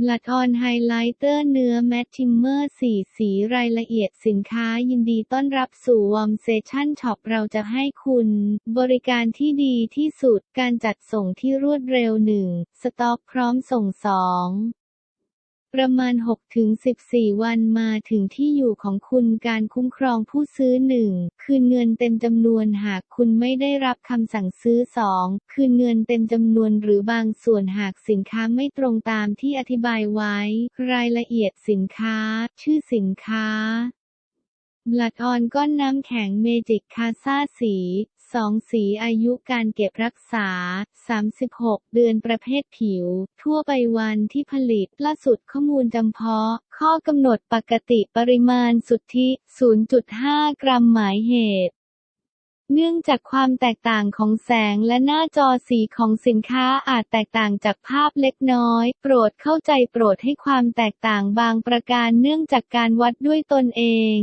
Blood on Highlighter เนื้อแมททิมเมอร์สีสีรายละเอียดสินค้ายินดีต้อนรับสู่วอมเซชั่นช็อปเราจะให้คุณ บริการที่ดีที่สุดการจัดส่งที่รวดเร็ว 1 สต็อกพร้อมส่ง 2 ประมาณ 6-14 วันมาถึงที่อยู่ของคุณการคุ้มครองผู้ซื้อ 1. คืนเงินเต็มจำนวนหากคุณไม่ได้รับคำสั่งซื้อ 2. คืนเงินเต็มจำนวนหรือบางส่วนหากสินค้าไม่ตรงตามที่อธิบายไว้ รายละเอียดสินค้า ชื่อสินค้าบลัดออนก้อนน้ำแข็งเมจิกคาซาสี 2สีอายุการเก็บรักษา 36 เดือนประเภทผิว ทั่วไปวันที่ผลิตล่าสุดข้อมูลจำเพาะ ข้อกำหนดปกติปริมาณสุทธิ 0.5 กรัมหมายเหตุเนื่องจากความแตกต่างของแสงและหน้าจอสีของสินค้าอาจแตกต่างจากภาพเล็กน้อย โปรดเข้าใจโปรดให้ความแตกต่างบางประการเนื่องจากการวัดด้วยตนเอง